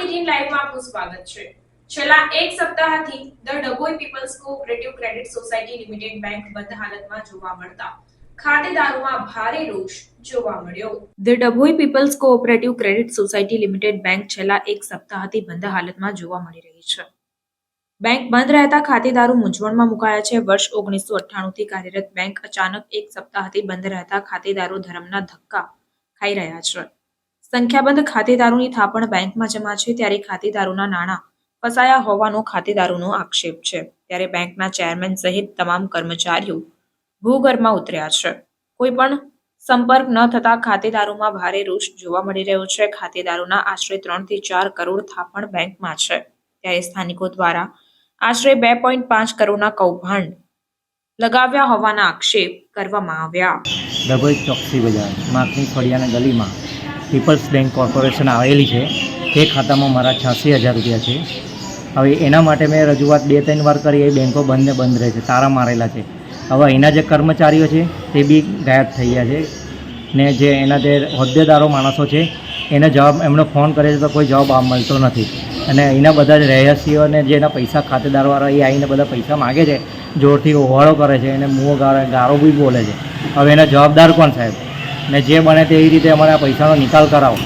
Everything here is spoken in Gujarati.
એટીન લાઈવમાં આપનું સ્વાગત છે. છેલ્લા એક સપ્તાહથી the Dabhoi people's cooperative credit society limited bank બંધ હાલતમાં જોવા મળતા ખાતેદારોમાં ભારે રોષ જોવા મળ્યો. People's cooperative credit society limited bank છેલ્લા એક સપ્તાહથી બંધ હાલતમાં જોવા મળી રહી છે. બેંક બંધ રહેતા ખાતેદારો મૂંઝવણમાં મુકાયા છે. વર્ષ ઓગણીસો અઠ્ઠાણુંથી કાર્યરત બેંક અચાનક એક સપ્તાહથી બંધ રહેતા ખાતેદારો ધર્મના ધક્કા ખાઈ રહ્યા છે. સંખ્યાબંધ ખાતેદારોની થાપણ બેંકમાં જમા છે ત્યારે ખાતેદારોના નાણાં ફસાયા હોવાનો ખાતેદારોનો આક્ષેપ છે. ત્યારે બેંકના ચેરમેન સહિત તમામ કર્મચારીઓ ભૂગર્ભમાં ઉતર્યા છે. કોઈ પણ સંપર્ક ન થતા ખાતેદારોમાં ભારે રોષ જોવા મળી રહ્યો છે. ખાતેદારોના આશરે ત્રણથી ચાર કરોડ થાપણ બેંકમાં છે. ત્યારે સ્થાનિકો દ્વારા આશરે બે પોઈન્ટ પાંચ કરોડના કૌભાંડ લગાવ્યા હોવાના આક્ષેપ કરવામાં આવ્યા. ડભોઈ ચોકસી બજાર, માખણી ફળિયાના ગલીમાં પીપલ્સ બેંક કોર્પોરેશન આવેલી છે. તે ખાતામાં મારા છ્યાસી હજાર રૂપિયા છે. હવે એના માટે મેં રજૂઆત બે ત્રણ વાર કરી, એ બેંકો બંધ ને બંધ રહે છે. તારા મારેલા છે. હવે એના જે કર્મચારીઓ છે, તે બી ગાયબ થઈ ગયા છે. ને જે એના જે હોદ્દેદારો માણસો છે, એને જવાબ, એમનો ફોન કરે છે તો કોઈ જવાબ મળતો નથી. અને અહીંના બધા જ રહેસ્યો અને જે એના પૈસા ખાતેદારવાળા એ આવીને બધા પૈસા માગે છે, જોરથી ઓવાળો કરે છે, એને મુઓ ગારો ગારો બી બોલે છે. હવે એના જવાબદાર કોણ સાહેબ? ને જે બને તે રીતે અમારા પૈસાનો નિકાલ કરાવો.